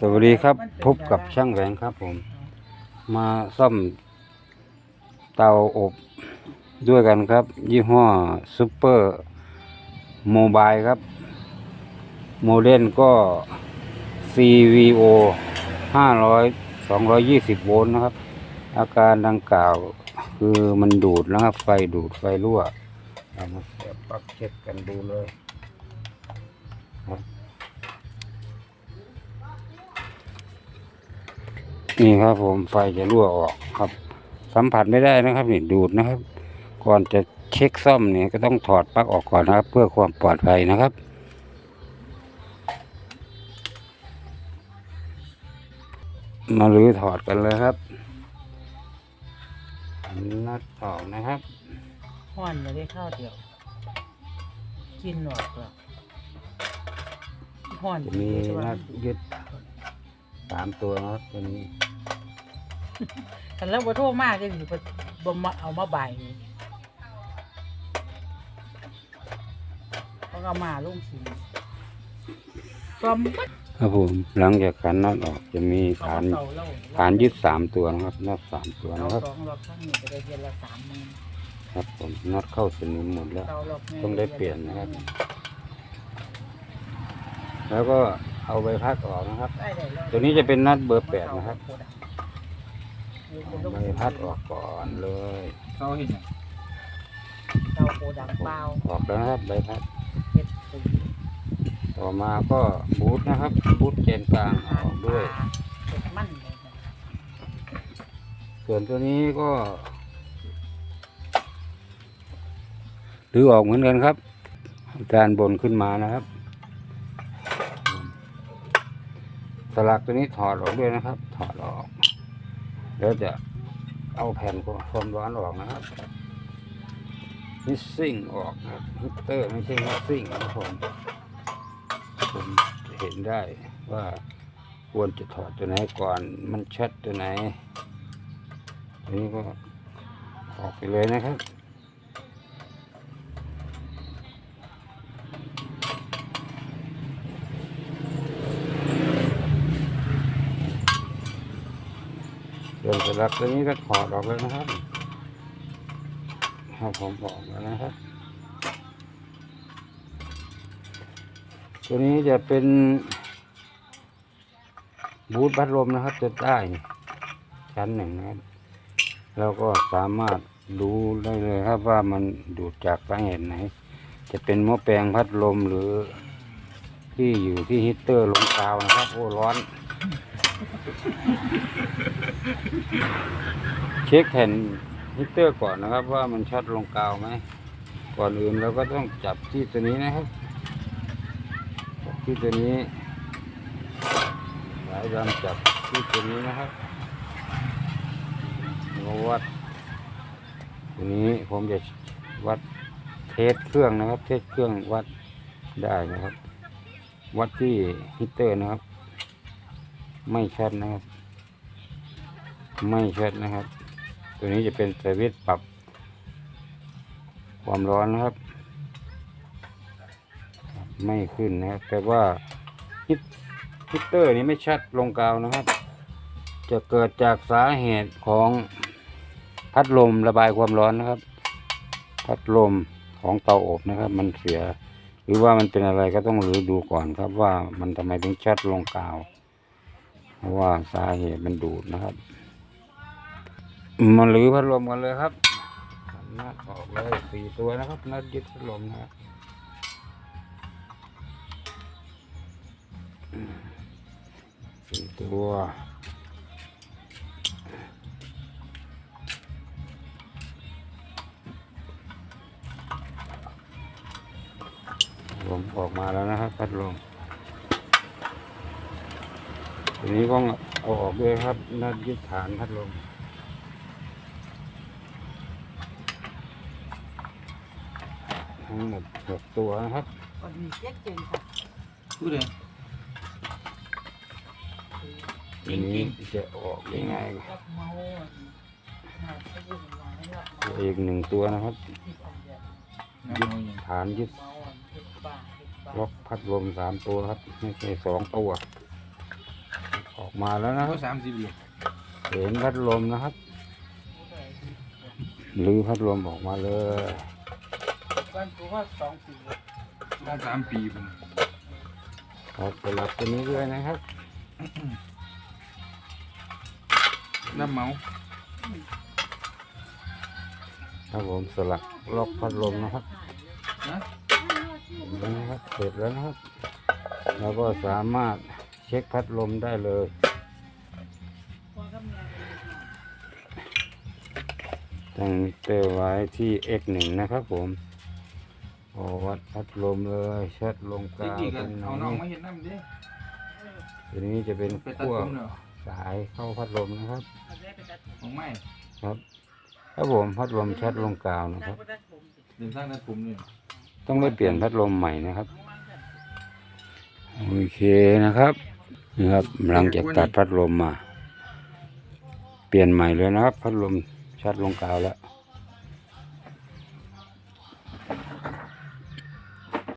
สวัสดีครับพบกับช่างแหวงครับผม มาซ่อมเตาอบด้วยกันครับ ยี่ห้อซูเปอร์โมบายครับ โมเดลก็ CVO 500 220 โวลต์นะครับ อาการดังกล่าวคือมันดูดนะครับ ไฟดูดไฟรั่วเรามาเสียบปลั๊กเช็คกันดูเลยครับ นี่ครับผมไฟจะรั่วออกครับ สัมผัสไม่ได้นะครับนี่ดูดนะครับ ก่อนจะเช็คซ่อมเนี่ยก็ต้องถอดปลั๊กออกก่อนนะครับ เพื่อความปลอดภัยนะครับมาลื้อถอดกันเลยครับนัดต่อกนะครับห่อนเลยได้ข้าวเดียว กินหนอกหรอกห่อนจะมีนัดยึดสามตัวนะครับตัวนี้ กันแล้วบ่โทษมากเลยสิบ่มาเอามาใบายเขาก็เอามาลงสีซ้อมปั๊บครับผมหลังจากขันน็อตออกจะมีเขาฐานก็เตาเล่าฐานยึดสามตัวนะครับน็อตสามตัวเตานะครับสองรอบข้างนี้ก็ได้เดือนละสามหมื่นครับผมน็อตเข้าสนิมหมดแล้วเตารอบนี้ต้องได้เปลี่ยนนะครับ แล้วก็เอาใบพัดออกนะครับ ได้ได้แล้วตัวนี้จะเป็นน็อตเบอร์แปดนะครับ เเอาใบพัดออกก่อนเลยเขาเห็นอะตาโคดังเปล่าออกแล้วนะครับใบพัด เฮ็ดปุ๋ยต่อมาก็บูทนะครับ บูทเจนกลางออกด้วย เฮ็ดมันเลยนะส่วนตัวนี้ก็ดื้อออกเหมือนกันครับจานบนขึ้นมานะครับ สลักตัวนี้ถอดออกด้วยนะครับ ถอดออก แล้วจะเอาแผ่นความร้อนออกนะครับฮิตซิ่งออกนะครับฮิตเตอร์ไม่ใช่ฮิตซิ่งนะผมผมเห็นได้ว่าควรจะถอดตัวไหนก่อน มันชัดตัวไหนอันนี้ก็ออกไปเลยนะครับ ส่วนสลักตัวนี้ก็ถอดออกแล้วนะครับครับผมบอกแล้วนะครับ ตัวนี้จะเป็น บูทพัดลมนะครับจะได้ชั้นหนึ่งนะครับเราก็สามารถรู้ได้เลยครับว่ามันดูดจากสาเหตุไหน จะเป็นหม้อแปลงพัดลมหรือที่อยู่ที่ฮีตเตอร์ลงกาวนะครับ โอ้ร้อน เช็คแผ่นฮีตเตอร์ก่อนนะครับ ว่ามันช็อตลงกาวไหม ก่อนอื่นเราก็ต้องจับที่ตัวนี้นะครับจับที่ตัวนี้สายดำจับที่ตัวนี้นะครับแล้ววัดทีนี้ผมจะวัดเทสเครื่องนะครับ เทสเครื่องวัดได้นะครับ วัดที่ฮีตเตอร์นะครับ ไม่ชัดนะครับ ไม่ชัดนะครับ ตัวนี้จะเป็นสวิตปรับ ความร้อนนะครับ ไม่ขึ้นนะครับแต่ว่าฮิตฮีตเตอร์นี้ไม่ชัดลงกาวนะครับ จะเกิดจากสาเหตุของพัดลมระบายความร้อนนะครับ พัดลมของเตาอบนะครับ มันเสีย หรือว่ามันเป็นอะไรก็ต้องรื้อดูก่อนครับว่ามันทำไมถึงชัดลงกาว เพราะว่าสาเหตุมันดูดนะครับ มาลื้อพัดลมกันเลยครับนัดออกเลยสี่ตัวนะครับนัดยึดพัดลมนะครับสี่ตัวลมออกมาแล้วนะครับ พัดลมทีนี้ก็เอาออกด้วยครับนัดยึดฐานพัดลม ทั้งหมดหกตัวนะครับก็มีเจ๊กเจงค่ะพูดเลยทีนี้จะออกยังไงกับเมาอะหาไปอยู่หลังให้รับเมาอีกหนึ่งตัวนะครับที่อันเดียวน้ำมันอย่างฐานยึดเมาอะเฮ็ดบ้าเฮ็ดบ้าล็อกพัดลมสามตัวครับไม่ใช่สองตัว ออกมาแล้วนะคก็รับสามสิบอยู่เห็นพัดลมนะครับหรือพัดลมออกมาเลย บ้านกูว่าสองปีต้องสามปีผมครับสลับตัวนี้ด้วยนะครับน้ำเมาครับผมสลักล็อกพัดลมนะครับนะเห็นไหมครับเสร็จแล้วนะครับเราก็สามารถเช็คพัดลมได้เลยตั้งมิเตอร์ไว้ที่ x หนึ่งนะครับผม โอ้วัดพัดลมเลยชัดลงกที่ลางกี่กัเป็นนเอาน้องมาเห็นน้ำดิทีนี้จะเป็นไปตัดขั้วผมเนาะสายเข้าพัดลมนะครับของไม้ครับครับผมพัดลมชัดลงกลางนะครับเดินสร้างตัดผมนี่ต้องได้เปลี่ยนพัดลมใหม่นะครับโอเคนะครับนี่ครับหลังจากตัดพัดลมมา เปลี่ยนใหม่เลยนะครับ พัดลมชัดลงกาวแล้ว